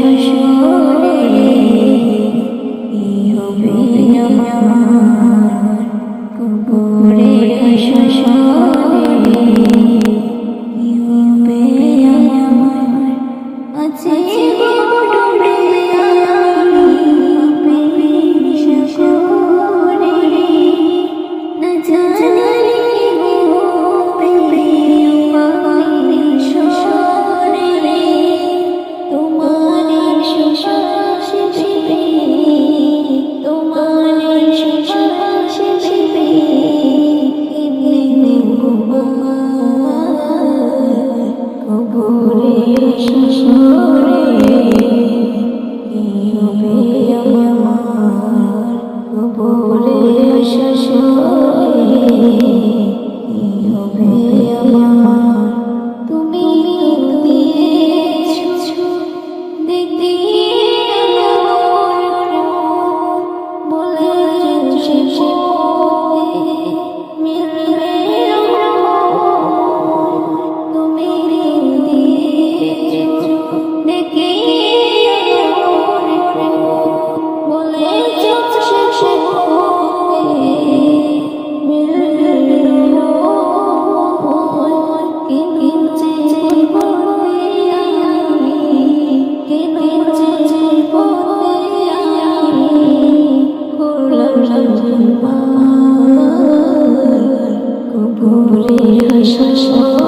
শ্বশুরে কি কবরে শ্বশুরে কবরে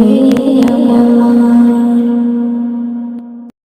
Amen.